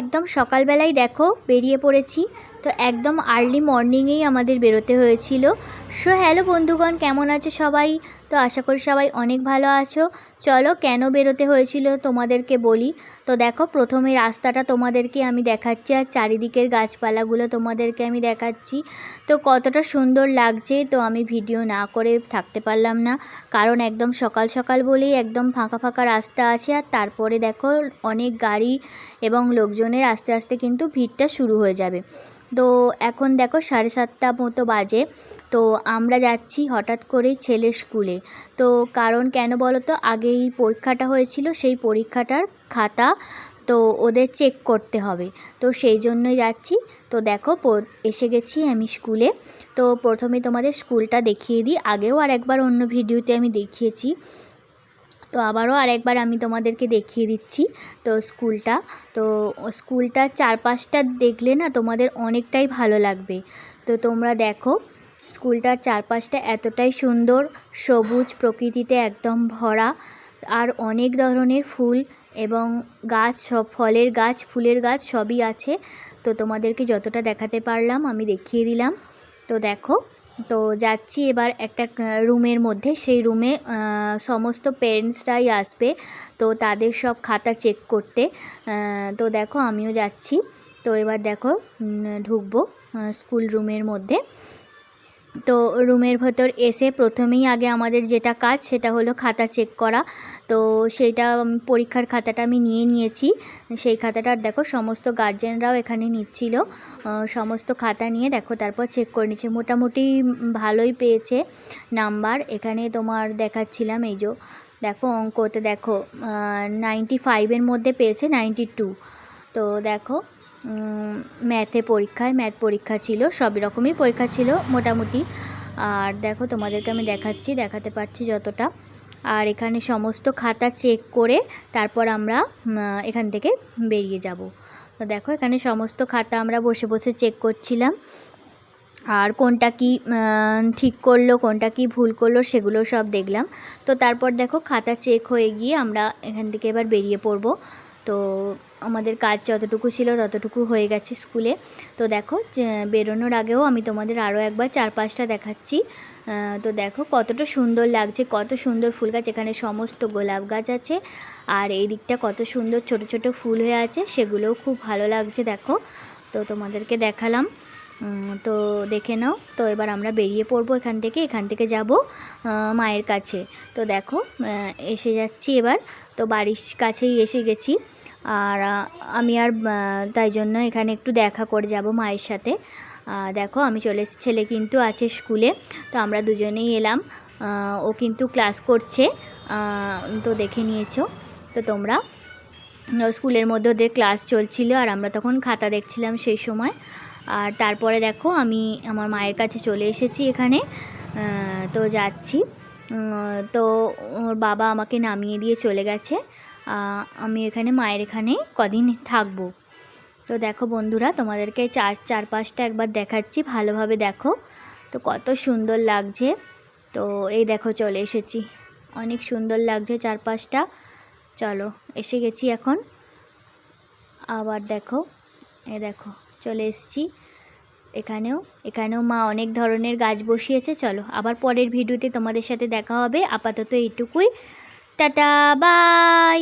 একদম সকালবেলায় দেখো বেরিয়ে পড়েছি। তো একদম আর্লি মর্নিংয়েই আমাদের বেরোতে হয়েছিল। সো হ্যালো বন্ধুগণ, কেমন আছো সবাই? তো আশা করি সবাই অনেক ভালো আছো। চলো, কেন বেরোতে হয়েছিল তোমাদেরকে বলি। তো দেখো, প্রথমে রাস্তাটা তোমাদেরকে আমি দেখাচ্ছি আর চারিদিকের গাছপালাগুলো তোমাদেরকে আমি দেখাচ্ছি। তো কতটা সুন্দর লাগছে, তো আমি ভিডিও না করে থাকতে পারলাম না। কারণ একদম সকাল সকাল বলেই একদম ফাঁকা ফাঁকা রাস্তা আছে আর তারপরে দেখো, অনেক গাড়ি এবং লোকজনের আস্তে আস্তে কিন্তু ভিড়টা শুরু হয়ে যাবে। তো এখন দেখো সাড়ে সাতটা মতো বাজে। তো আমরা যাচ্ছি হঠাৎ করেই ছেলের স্কুলে। তো কারণ কেন বলো তো আগেই পরীক্ষাটা হয়েছিল, সেই পরীক্ষাটার খাতা তো ওদের চেক করতে হবে। তো সেই জন্যই যাচ্ছি। তো দেখো এসে গেছি আমি স্কুলে। তো প্রথমে তোমাদের স্কুলটা দেখিয়ে দিই। আগেও আর একবার অন্য ভিডিওতে আমি দেখিয়েছি। তো আবারও আরেকবার আমি তোমাদেরকে দেখিয়ে দিচ্ছি তো স্কুলটা। তো স্কুলটার চারপাশটা দেখলে না তোমাদের অনেকটাই ভালো লাগবে। তো তোমরা দেখো, স্কুলটার চারপাশটা এতটাই সুন্দর, সবুজ প্রকৃতিতে একদম ভরা, আর অনেক ধরনের ফুল এবং গাছ, সব ফলের গাছ, ফুলের গাছ সবই আছে। তো তোমাদেরকে যতটা দেখাতে পারলাম আমি দেখিয়ে দিলাম। তো দেখো তো যাচ্ছি এবার একটা রুমের মধ্যে। সেই রুমে সমস্ত পেরেন্টসরাই আসবে। তো তাদের সব খাতা চেক করতে। তো দেখো আমিও যাচ্ছি। তো এবার দেখো ঢুকবো স্কুল রুমের মধ্যে। তো রুমের ভেতর এসে প্রথমেই আগে আমাদের যেটা কাজ সেটা হলো খাতা চেক করা। তো সেইটা পরীক্ষার খাতাটা আমি নিয়ে নিয়েছি। সেই খাতাটার দেখো সমস্ত গার্জেনরাও এখানে নিচ্ছিল। সমস্ত খাতা নিয়ে দেখো তারপর চেক করে নিচ্ছে। মোটামুটি ভালোই পেয়েছে নাম্বার। এখানে তোমার দেখাচ্ছিলাম এই যে, দেখো অঙ্কতে দেখো নাইনটি ফাইভের মধ্যে পেয়েছে নাইনটি টু তো দেখো ম্যাথে পরীক্ষায় ম্যাথ পরীক্ষা ছিল সব রকমই পরীক্ষা ছিল মোটামুটি। আর দেখো, তোমাদেরকে আমি দেখাচ্ছি, দেখাতে পারছি যতটা। আর এখানে সমস্ত খাতা চেক করে তারপর আমরা এখান থেকে বেরিয়ে যাব। তো দেখো, এখানে সমস্ত খাতা আমরা বসে বসে চেক করছিলাম। আর কোনটা কি ঠিক করল, কোনটা কি ভুল করল, সেগুলো সব দেখলাম। তো তারপর দেখো, খাতা চেক হয়ে গিয়ে আমরা এখান থেকে এবার বেরিয়ে পড়ব। তো আমাদের কাজ যতটুকু ছিল ততটুকু হয়ে গেছে স্কুলে। তো দেখো বেরোনোর আগেও আমি তোমাদের আরও একবার চার পাঁচটা দেখাচ্ছি তো দেখো কতটা সুন্দর লাগছে, কত সুন্দর ফুল গাছ, এখানে সমস্ত গোলাপ গাছ আছে। আর এই দিকটা কত সুন্দর ছোট ছোট ফুল হয়ে আছে, সেগুলোও খুব ভালো লাগছে, দেখো। তো তোমাদেরকে দেখালাম। তো দেখে নাও। তো এবার আমরা বেরিয়ে পড়ব এখান থেকে। এখান থেকে যাব মায়ের কাছে। তো দেখো এসে যাচ্ছি এবার। তো বাড়ির কাছেই এসে গেছি। আর আমি আর তাই জন্য এখানে একটু দেখা করে যাব মায়ের সাথে। দেখো, আমি চলে ছেলে কিন্তু আছে স্কুলে। তো আমরা দুজনেই এলাম। ও কিন্তু ক্লাস করছে। তো দেখে নিয়েছো। তো তোমরা স্কুলের মধ্যে ওদের ক্লাস চলছিল। আর আমরা তখন খাতা দেখছিলাম সেই সময়। আর তারপরে দেখো আমি আমার মায়ের কাছে চলে এসেছি এখানে তো যাচ্ছি। তো ওর বাবা আমাকে নামিয়ে দিয়ে চলে গেছে। আমি এখানে মায়ের এখানে কদিন থাকব। তো দেখো বন্ধুরা, তোমাদেরকে চার, চারপাশটা একবার দেখাচ্ছি, ভালোভাবে দেখো। তো কত সুন্দর লাগছে। তো এই দেখো চলে এসেছি। অনেক সুন্দর লাগছে চারপাশটা। চলো, এসে গেছি এখন। আবার দেখো, এ দেখো। চলে এসেছি। এখানেও এখানেও মা অনেক ধরনের গাছ বসিয়েছে, চলো। আবার পরের ভিডিওতে তোমাদের সাথে দেখা হবে। আপাতত এইটুকুই। Tata, bye!